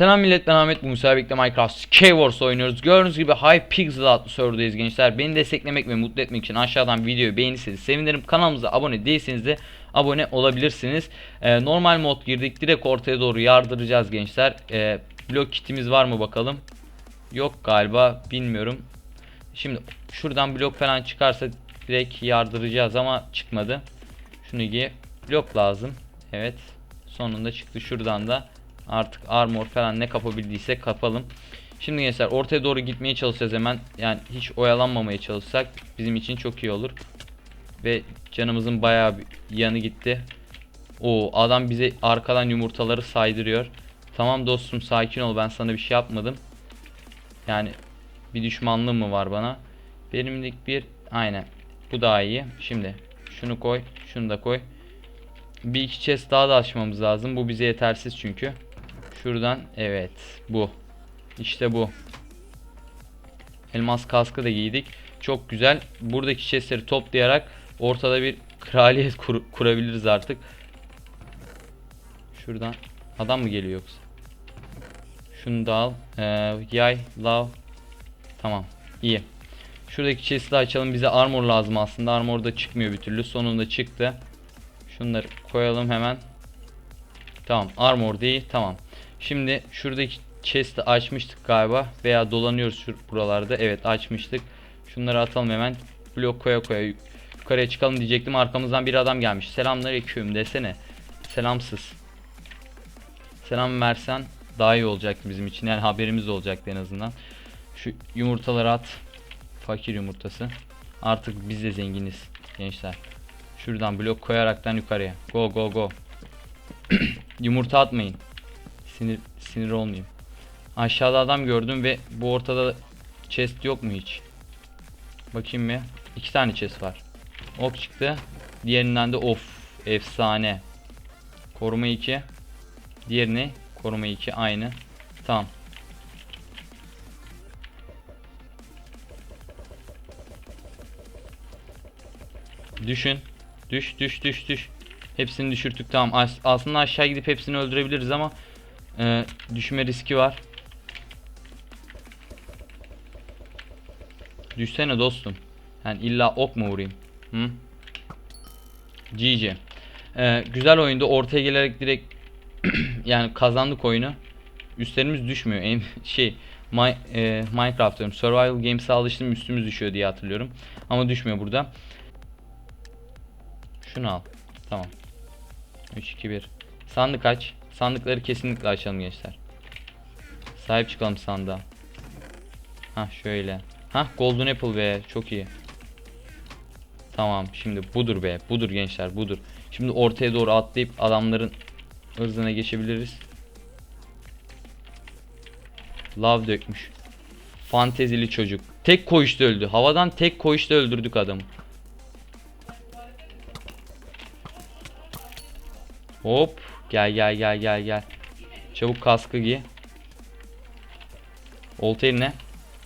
Selam millet ben Ahmet bu müsabakte Minecraft Skywars oynuyoruz. Gördüğünüz gibi High Pixel adlı serverdayız gençler. Beni desteklemek ve mutlu etmek için aşağıdan videoyu beğenirseniz sevinirim. Kanalımıza abone değilseniz de abone olabilirsiniz. Ee, normal mod girdik direkt ortaya doğru yardıracağız gençler. Ee, blok kitimiz var mı bakalım. Yok galiba bilmiyorum. Şimdi şuradan blok falan çıkarsa direkt yardıracağız ama çıkmadı. Şunu giy. Blok lazım. Evet. Sonunda çıktı şuradan da. Artık armor falan ne kapabildiysek kapalım. Şimdi gençler ortaya doğru gitmeye çalışacağız hemen. Yani hiç oyalanmamaya çalışsak bizim için çok iyi olur. Ve canımızın bayağı bir yanı gitti. O adam bize arkadan yumurtaları saydırıyor. Tamam dostum sakin ol ben sana bir şey yapmadım. Yani bir düşmanlığım mı var bana? Benimlik bir aynen. Bu daha iyi. Şimdi şunu koy, şunu da koy. Bir iki chest daha da açmamız lazım. Bu bize yetersiz çünkü. Şuradan evet bu. İşte bu. Elmas kaskı da giydik. Çok güzel. Buradaki chestleri toplayarak ortada bir kraliyet kur- kurabiliriz artık. Şuradan adam mı geliyor yoksa? Şunu da al. Ee, yay, lav. Tamam. iyi. Şuradaki chest'i açalım. Bize armor lazım aslında. Armor da çıkmıyor bir türlü. Sonunda çıktı. Şunları koyalım hemen. Tamam. Armor değil. Tamam. Şimdi şuradaki chest'i açmıştık galiba. Veya dolanıyoruz buralarda. Evet açmıştık. Şunları atalım hemen. Blok koya koya yukarıya çıkalım diyecektim. Arkamızdan bir adam gelmiş. Selamünaleyküm desene. Selamsız. Selam versen daha iyi olacaktı bizim için. Yani haberimiz olacaktı en azından. Şu yumurtaları at. Fakir yumurtası. Artık biz de zenginiz gençler. Şuradan blok koyaraktan yukarıya. Go go go. Yumurta atmayın. Sinir sinir olmayayım. Aşağıda adam gördüm ve bu ortada chest yok mu hiç? Bakayım mı? İki tane chest var. Ok çıktı. Diğerinden de of efsane. Koruma 2. Diğerini koruma 2 aynı. Tamam. Düşün. Düş düş düş düş. Hepsini düşürttük tamam. As- aslında aşağı gidip hepsini öldürebiliriz ama e, düşme riski var. Düşsene dostum. Yani illa ok mu vurayım? Hı? GG. Ee, güzel oyundu. Ortaya gelerek direkt yani kazandık oyunu. Üstlerimiz düşmüyor. En şey My, e, Minecraft diyorum. Survival Games'e alıştım üstümüz düşüyor diye hatırlıyorum. Ama düşmüyor burada. Şunu al. Tamam. 3 2 1. Sandık aç. Sandıkları kesinlikle açalım gençler. Sahip çıkalım sandığa. Ha şöyle. Ha Golden Apple be çok iyi. Tamam şimdi budur be. Budur gençler budur. Şimdi ortaya doğru atlayıp adamların ırzına geçebiliriz. Lav dökmüş. Fantezili çocuk. Tek koğuşta öldü. Havadan tek koğuşta öldürdük adamı. Hop. Gel gel gel gel gel. Çabuk kaskı giy. Olta eline.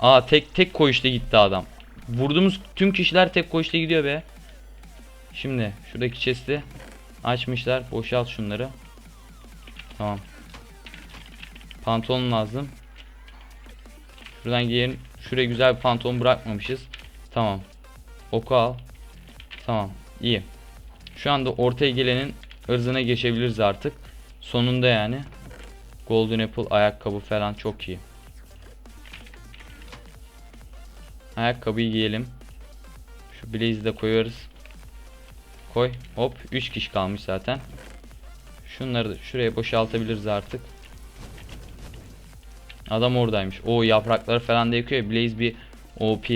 Aa tek tek koğuşta gitti adam. Vurduğumuz tüm kişiler tek koğuşta gidiyor be. Şimdi şuradaki chest'i açmışlar. Boşalt şunları. Tamam. Pantolon lazım. Şuradan giyelim. Şuraya güzel bir pantolon bırakmamışız. Tamam. Oku al. Tamam. İyi. Şu anda ortaya gelenin ırzına geçebiliriz artık. Sonunda yani. Golden Apple ayakkabı falan çok iyi. Ayakkabıyı giyelim. Şu blaze'i de koyuyoruz. Koy. Hop. 3 kişi kalmış zaten. Şunları da şuraya boşaltabiliriz artık. Adam oradaymış. O yaprakları falan da yakıyor. ya, Blaze bir OP.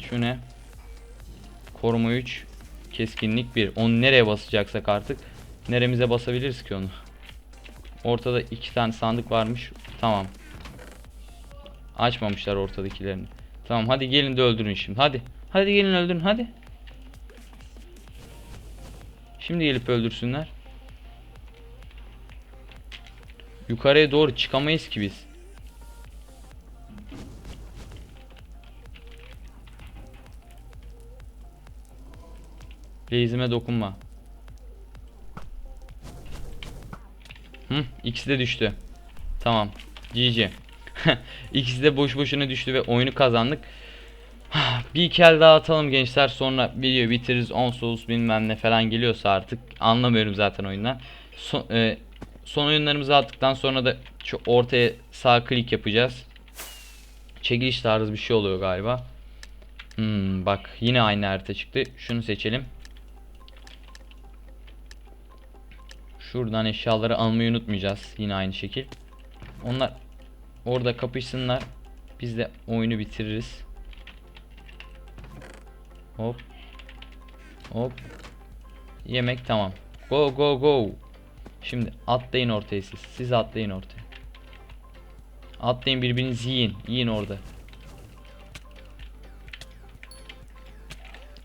Şu ne? Koruma 3. Keskinlik 1. Onu nereye basacaksak artık. Neremize basabiliriz ki onu. Ortada iki tane sandık varmış. Tamam. Açmamışlar ortadakilerini. Tamam hadi gelin de öldürün şimdi. Hadi. Hadi gelin öldürün hadi. Şimdi gelip öldürsünler. Yukarıya doğru çıkamayız ki biz. Reisime dokunma. Hı, İkisi de düştü. Tamam. GG. İkisi de boş boşuna düştü ve oyunu kazandık. Bir iki daha atalım gençler sonra video bitiririz 10 souls bilmem ne falan geliyorsa artık anlamıyorum zaten oyundan. Son, e, son oyunlarımızı attıktan sonra da şu ortaya sağ klik yapacağız. Çekiliş tarzı bir şey oluyor galiba. Hmm, bak yine aynı harita çıktı. Şunu seçelim. Şuradan eşyaları almayı unutmayacağız. Yine aynı şekil. Onlar orada kapışsınlar. Biz de oyunu bitiririz. Hop. Hop. Yemek tamam. Go go go. Şimdi atlayın ortaya siz. Siz atlayın ortaya. Atlayın birbirinizi yiyin. Yiyin orada.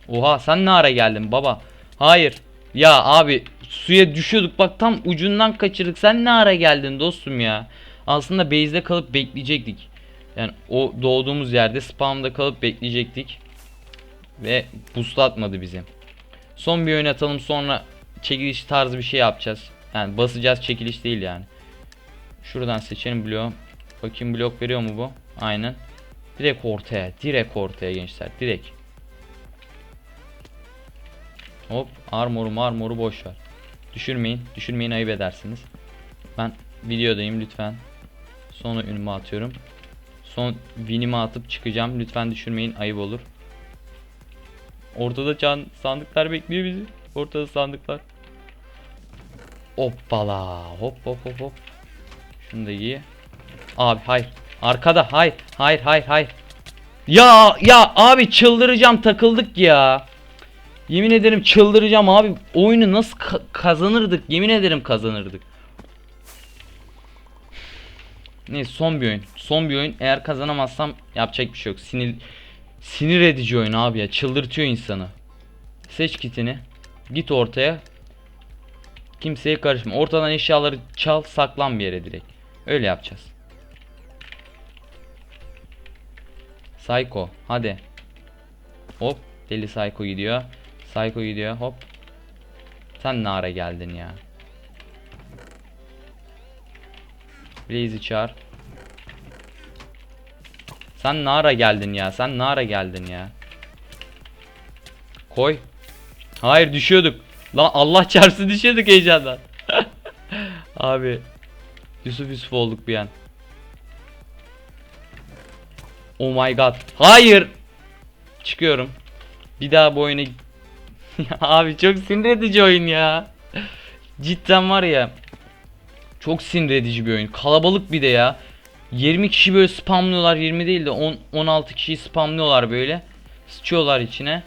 Oha sen ne ara geldin baba? Hayır. Ya abi suya düşüyorduk bak tam ucundan kaçırdık. Sen ne ara geldin dostum ya? Aslında base'de kalıp bekleyecektik. Yani o doğduğumuz yerde spawn'da kalıp bekleyecektik. Ve boost atmadı bizi. Son bir oyun atalım sonra çekiliş tarzı bir şey yapacağız. Yani basacağız çekiliş değil yani. Şuradan seçelim bloğu. Bakayım blok veriyor mu bu? Aynen. Direkt ortaya. Direkt ortaya gençler. Direkt. Hop armoru marmoru boş. Düşürmeyin. Düşürmeyin ayıp edersiniz. Ben videodayım lütfen. Sonra ünümü atıyorum. Son winimi atıp çıkacağım. Lütfen düşürmeyin ayıp olur. Ortada can sandıklar bekliyor bizi. Ortada sandıklar. Hoppala. Hop hop hop hop. Şunu da giy. Abi hayır. Arkada hayır. Hayır hayır hayır. Ya ya abi çıldıracağım takıldık ya. Yemin ederim çıldıracağım abi. Oyunu nasıl ka- kazanırdık? Yemin ederim kazanırdık. Neyse son bir oyun. Son bir oyun. Eğer kazanamazsam yapacak bir şey yok. Sinir sinir edici oyun abi ya. Çıldırtıyor insanı. Seç kitini. Git ortaya. Kimseye karışma. Ortadan eşyaları çal, saklan bir yere direkt. Öyle yapacağız. Psycho, hadi. Hop, deli Psycho gidiyor. Psycho gidiyor, hop. Sen ne ara geldin ya? Blaze'i çağır. Sen ne ara geldin ya? Sen ne ara geldin ya? Koy. Hayır düşüyorduk. Lan Allah çarpsın düşüyorduk heyecandan. Abi. Yusuf Yusuf olduk bir an. Oh my god. Hayır. Çıkıyorum. Bir daha bu oyuna... Abi çok sinir edici oyun ya. Cidden var ya. Çok sinir edici bir oyun. Kalabalık bir de ya. 20 kişi böyle spamlıyorlar. 20 değil de 10 16 kişiyi spamlıyorlar böyle. Sıçıyorlar içine.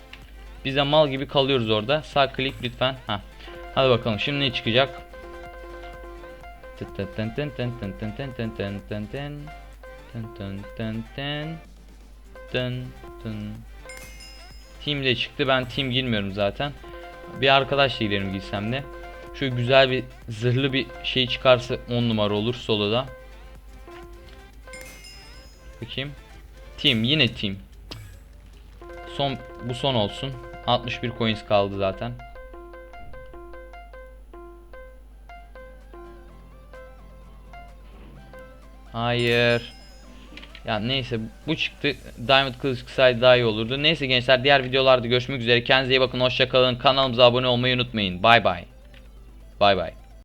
Biz de mal gibi kalıyoruz orada. Sağ klik lütfen. Ha. Hadi bakalım şimdi ne çıkacak? Team de çıktı. Ben team girmiyorum zaten. Bir arkadaşla girerim gitsem de. Şöyle güzel bir zırhlı bir şey çıkarsa 10 numara olur soloda. Bakayım. Team yine team. Son bu son olsun. 61 coins kaldı zaten. Hayır. Ya neyse bu çıktı. Diamond kılıç çıksaydı daha iyi olurdu. Neyse gençler diğer videolarda görüşmek üzere. Kendinize iyi bakın. Hoşça kalın. Kanalımıza abone olmayı unutmayın. Bay bay. Bay bay.